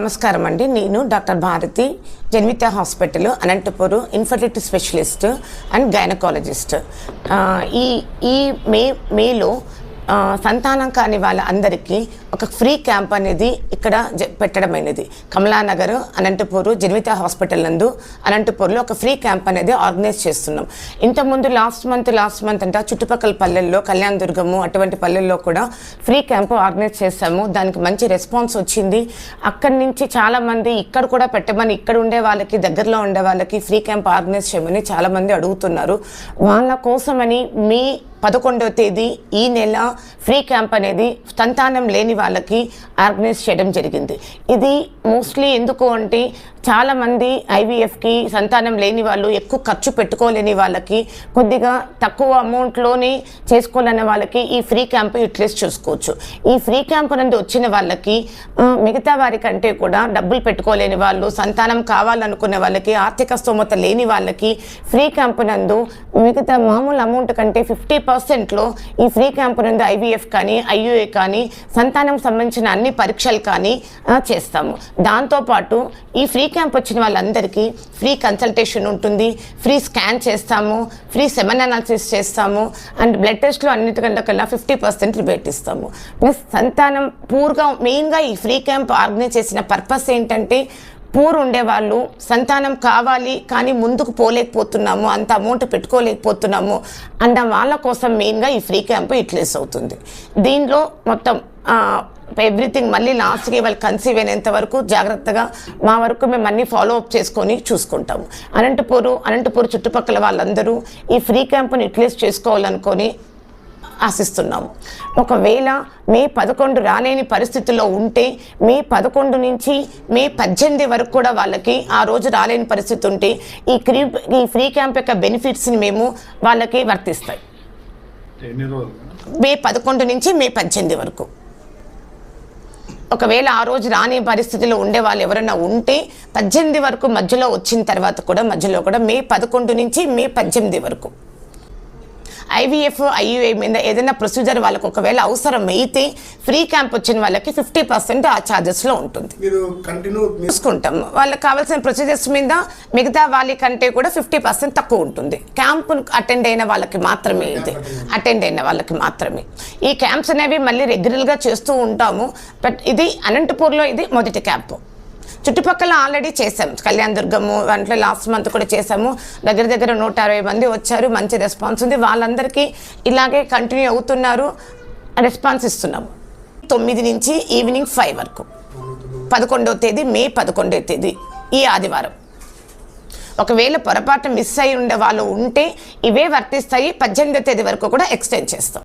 నమస్కారం అండి. నేను doctor Bharathi Janmitha hospital Anantapur infertility specialist and gynaecologist. ఈ ఈ మే మేలో సంతానం కాని వాళ్ళ అందరికీ ఒక ఫ్రీ క్యాంప్ అనేది ఇక్కడ జ- పెట్టడమైనది. కమలానగర్ అనంతపూర్ జన్విత హాస్పిటల్ నందు అనంతపూర్లో ఒక ఫ్రీ క్యాంప్ అనేది ఆర్గనైజ్ చేస్తున్నాం. ఇంతకుముందు లాస్ట్ మంత్ లాస్ట్ మంత్ అంటే చుట్టుపక్కల పల్లెల్లో కళ్యాణ దుర్గము అటువంటి పల్లెల్లో కూడా ఫ్రీ క్యాంప్ ఆర్గనైజ్ చేశాము. దానికి మంచి రెస్పాన్స్ వచ్చింది. అక్కడి నుంచి చాలామంది ఇక్కడ కూడా పెట్టమని ఇక్కడ ఉండే వాళ్ళకి దగ్గరలో ఉండే వాళ్ళకి ఫ్రీ క్యాంప్ ఆర్గనైజ్ చేయమని చాలామంది అడుగుతున్నారు. వాళ్ళ కోసమని మీ పదకొండవ తేదీ ఈ నెల ఫ్రీ క్యాంప్ అనేది సంతానం లేని వాళ్ళకి ఆర్గనైజ్ చేయడం జరిగింది. ఇది మోస్ట్లీ ఎందుకు అంటే చాలామంది ఐవీఎఫ్కి సంతానం లేని వాళ్ళు ఎక్కువ ఖర్చు పెట్టుకోలేని వాళ్ళకి కొద్దిగా తక్కువ అమౌంట్లోనే చేసుకోలేని వాళ్ళకి ఈ ఫ్రీ క్యాంప్ యూటిలైజ్ చేసుకోవచ్చు. ఈ ఫ్రీ క్యాంప్ నుండి వచ్చిన వాళ్ళకి మిగతా వారి కంటే కూడా డబ్బులు పెట్టుకోలేని వాళ్ళు సంతానం కావాలనుకునే వాళ్ళకి ఆర్థిక స్తోమత లేని వాళ్ళకి ఫ్రీ క్యాంప్ నందు మిగతా మామూలు అమౌంట్ కంటే ఫిఫ్టీ పర్సెంట్లో ఈ ఫ్రీ క్యాంప్ ఐవీఎఫ్ కానీ ఐయుఏ కానీ సంతానం సంబంధించిన అన్ని పరీక్షలు కానీ చేస్తాము. దాంతోపాటు ఈ ఫ్రీ క్యాంప్ వచ్చిన వాళ్ళందరికీ ఫ్రీ కన్సల్టేషన్ ఉంటుంది ఫ్రీ స్కాన్ చేస్తాము ఫ్రీ సెమన్ అనాలిసిస్ చేస్తాము అండ్ బ్లడ్ టెస్ట్లో అన్నిటికంటే కల్లా ఫిఫ్టీ పర్సెంట్ రిబేట్ ఇస్తాము. ప్లస్ సంతానం పూర్గా మెయిన్గా ఈ ఫ్రీ క్యాంప్ ఆర్గనైజ్ చేసిన పర్పస్ ఏంటంటే పూర్ ఉండేవాళ్ళు సంతానం కావాలి కానీ ముందుకు పోలేకపోతున్నాము అంత అమౌంట్ పెట్టుకోలేకపోతున్నాము అన్న వాళ్ళ కోసం మెయిన్గా ఈ ఫ్రీ క్యాంప్ యూటిలైజ్ అవుతుంది. దీనిలో మొత్తం ఎవ్రీథింగ్ మళ్ళీ లాస్ట్కి వాళ్ళు కన్సీవ్ అయినంత వరకు జాగ్రత్తగా మా వరకు మేము అన్ని ఫాలో అప్ చేసుకొని చూసుకుంటాము. అనంతపూరు అనంతపూర్ చుట్టుపక్కల వాళ్ళందరూ ఈ ఫ్రీ క్యాంప్ని యూటిలైజ్ చేసుకోవాలనుకొని ఆశిస్తున్నాము. ఒకవేళ మే పదకొండు రాలేని పరిస్థితుల్లో ఉంటే మే పదకొండు నుంచి మే పద్దెనిమిది వరకు కూడా వాళ్ళకి ఆ రోజు రాలేని పరిస్థితి ఉంటే ఈ క్రీ ఈ ఫ్రీ క్యాంప్ యొక్క బెనిఫిట్స్ని మేము వాళ్ళకి వర్తిస్తాయి మే పదకొండు నుంచి మే పద్దెనిమిది వరకు. ఒకవేళ ఆ రోజు రాని పరిస్థితిలో ఉండే వాళ్ళు ఎవరైనా ఉంటే పద్దెనిమిది వరకు మధ్యలో వచ్చిన తర్వాత కూడా మధ్యలో కూడా మే పదకొండు నుంచి మే పద్దెనిమిది వరకు. ఐవీఎఫ్ ఐయుఏ మీద ఏదైనా ప్రొసీజర్ వాళ్ళకి ఒకవేళ అవసరం అయితే ఫ్రీ క్యాంప్ వచ్చిన వాళ్ళకి ఫిఫ్టీ పర్సెంట్ ఆ ఛార్జెస్లో ఉంటుంది. చూసుకుంటాం. వాళ్ళకి కావాల్సిన ప్రొసీజర్స్ మీద మిగతా వాళ్ళ కంటే కూడా ఫిఫ్టీ పర్సెంట్ తక్కువ ఉంటుంది. క్యాంప్ అటెండ్ అయిన వాళ్ళకి మాత్రమే ఇది. అటెండ్ అయిన వాళ్ళకి మాత్రమే. ఈ క్యాంప్స్ అనేవి మళ్ళీ రెగ్యులర్గా చేస్తూ ఉంటాము. బట్ ఇది అనంతపూర్లో ఇది మొదటి క్యాంపు చుట్టుపక్కల ఆల్రెడీ చేసాం కళ్యాణ్ దుర్గము దాంట్లో లాస్ట్ మంత్ కూడా చేసాము దగ్గర దగ్గర నూట అరవై మంది వచ్చారు. మంచి రెస్పాన్స్ ఉంది. వాళ్ళందరికీ ఇలాగే కంటిన్యూ అవుతున్నారు. రెస్పాన్స్ ఇస్తున్నాము. తొమ్మిది నుంచి ఈవినింగ్ ఫైవ్ వరకు. పదకొండవ తేదీ మే పదకొండవ తేదీ ఈ ఆదివారం. ఒకవేళ పొరపాటు మిస్ అయి ఉండే వాళ్ళు ఉంటే ఇవే వర్తిస్తాయి. పద్దెనిమిదో తేదీ వరకు కూడా ఎక్స్టెండ్ చేస్తాం.